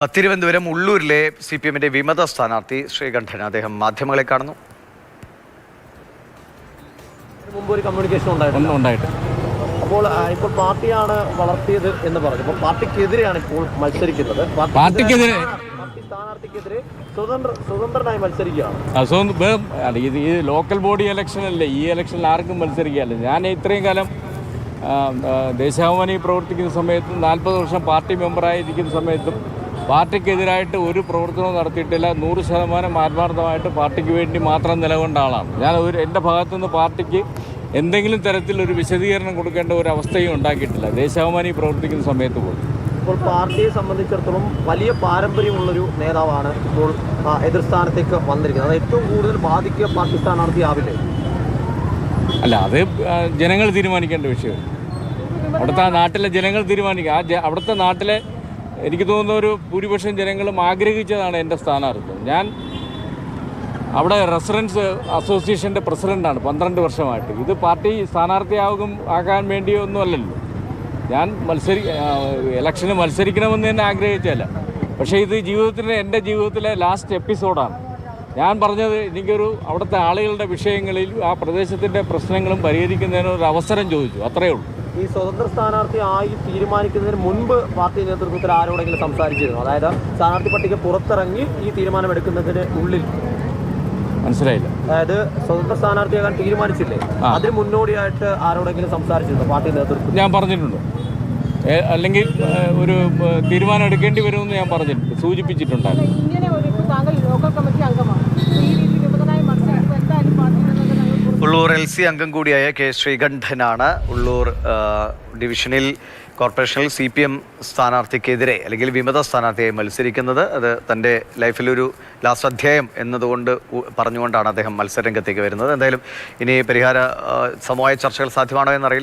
Thiruvananthapuram ഉള്ളൂരിലെ C P എമ്മിന്റെ വിമത സ്ഥാനാർത്ഥി ശ്രീകണ്ഠൻ അദ്ദേഹം മാധ്യമങ്ങളെ കാണുന്നു. മുമ്പ് ഒരു കമ്മ്യൂണിക്കേഷൻ ഉണ്ടായിട്ടുണ്ട് ഉണ്ടായിട്ട് അപ്പോൾ ആ, ഇപ്പോൾ പാർട്ടിയാണ് വളർത്തിയത് എന്ന് പറഞ്ഞു. അപ്പോൾ പാർട്ടിക്കെതിരെയാണ് ഇപ്പോൾ മത്സരിക്കുന്നത്. പാർട്ടി- പാർട്ടിക്കെതിരെ? പാർട്ടി സ്ഥാനാർത്ഥിക്കെതിരെ സ്വതന്ത്ര സ്വതന്ത്രനായി മത്സരിക്കുകയാണ്. ഇത് ഈ ലോക്കൽ ബോഡി ഇലക്ഷൻ അല്ലേ? ഈ ഇലക്ഷനിൽ ആർക്കും മത്സരിക്കുകയല്ല ഞാൻ ഇത്രയും കാലം ദേശാഭിമാനി പ്രവർത്തിക്കുന്ന സമയത്തും നാൽപ്പത് വർഷം പാർട്ടി മെമ്പറായിരിക്കുന്ന സമയത്തും പാർട്ടിക്കെതിരായിട്ട് ഒരു പ്രവർത്തനവും നടത്തിയിട്ടില്ല. നൂറ് ശതമാനം ആത്മാർത്ഥമായിട്ട് പാർട്ടിക്ക് വേണ്ടി മാത്രം നിലകൊണ്ട ആളാണ്. ഞാൻ ഒരു എന്റെ ഭാഗത്തുനിന്ന് പാർട്ടിക്ക് എന്തെങ്കിലും തരത്തിൽ ഒരു വിശദീകരണം കൊടുക്കേണ്ട ഒരു അവസ്ഥയും ഉണ്ടാക്കിയിട്ടില്ല. ദേശാഭിമാനി പ്രവർത്തിക്കുന്ന സമയത്ത് പോലും. ഇപ്പോൾ പാർട്ടിയെ സംബന്ധിച്ചിടത്തോളം വലിയ പാരമ്പര്യമുള്ളൊരു നേതാവാണ് ഇപ്പോൾ എതിർസ്ഥാനത്തേക്ക് എതിർ സ്ഥാനത്തേക്ക് വന്നിരിക്കുന്നത്. അത് ഏറ്റവും കൂടുതൽ ബാധിക്കുക പാർട്ടി സ്ഥാനാർത്ഥിയാവില്ലേ അല്ല അത് ജനങ്ങൾ തീരുമാനിക്കേണ്ട വിഷയം അവിടുത്തെ ആ നാട്ടിലെ ജനങ്ങൾ തീരുമാനിക്കുക ആ അവിടുത്തെ നാട്ടിലെ എനിക്ക് തോന്നുന്ന ഒരു ഭൂരിപക്ഷം ജനങ്ങളും ആഗ്രഹിച്ചതാണ് എന്റെ സ്ഥാനാർത്ഥിത്വം. ഞാൻ അവിടെ റെസിഡൻസ് അസോസിയേഷന്റെ പ്രസിഡന്റാണ് പന്ത്രണ്ട് വർഷമായിട്ട്. ഇത് പാർട്ടി സ്ഥാനാർത്ഥിയാകും ആകാൻ വേണ്ടിയൊന്നും അല്ലല്ലോ. ഞാൻ മത്സരി ഇലക്ഷന് മത്സരിക്കണമെന്ന് തന്നെ ആഗ്രഹിച്ചല്ല പക്ഷേ ഇത് ജീവിതത്തിന്റെ എന്റെ ജീവിതത്തിലെ ലാസ്റ്റ് എപ്പിസോഡാണ് ഞാൻ പറഞ്ഞത് എനിക്കൊരു അവിടുത്തെ ആളുകളുടെ വിഷയങ്ങളിൽ ആ പ്രദേശത്തിന്റെ പ്രശ്നങ്ങളും പരിഹരിക്കുന്നതിനൊരു അവസരം ചോദിച്ചു. അത്രയേ ഉള്ളൂ. ഈ സ്വതന്ത്ര സ്ഥാനാർത്ഥി ആയി തീരുമാനിക്കുന്നതിന് മുൻപ് പാർട്ടി നേതൃത്വത്തിൽ ആരോടെങ്കിലും സംസാരിച്ചിരുന്നു? അതായത് സ്ഥാനാർത്ഥി പട്ടിക പുറത്തിറങ്ങി ഈ തീരുമാനമെടുക്കുന്നതിന് ഉള്ളിൽ. മനസ്സിലായില്ല. അതായത് സ്വതന്ത്ര സ്ഥാനാർത്ഥിയാകാൻ തീരുമാനിച്ചില്ലേ. അതിന് മുന്നോടിയായിട്ട് ആരോടെങ്കിലും സംസാരിച്ചിരുന്നു പാർട്ടി നേതൃത്വം ഞാൻ പറഞ്ഞിട്ടുണ്ട്. അല്ലെങ്കിൽ ഒരു തീരുമാനം എടുക്കേണ്ടി വരുമെന്ന് ഞാൻ പറഞ്ഞിട്ടുണ്ട്. സൂചിപ്പിച്ചിട്ടുണ്ടായിരുന്നു. ഉള്ളൂർ എൽ സി അംഗം കൂടിയായ കെ ശ്രീകണ്ഠനാണ്. ഉള്ളൂർ ഡിവിഷനിൽ കോർപ്പറേഷനിൽ സി പി എം സ്ഥാനാർത്ഥിക്കെതിരെ അല്ലെങ്കിൽ വിമത സ്ഥാനാർത്ഥിയായി മത്സരിക്കുന്നത്. അത് തന്റെ ലൈഫിലൊരു ലാസ്റ്റ് അധ്യായം എന്നതുകൊണ്ട് പറഞ്ഞുകൊണ്ടാണ് അദ്ദേഹം മത്സരരംഗത്തേക്ക് വരുന്നത്. എന്തായാലും ഇനി പരിഹാര സമവായ ചർച്ചകൾ സാധ്യമാണോ എന്നറിയില്ല.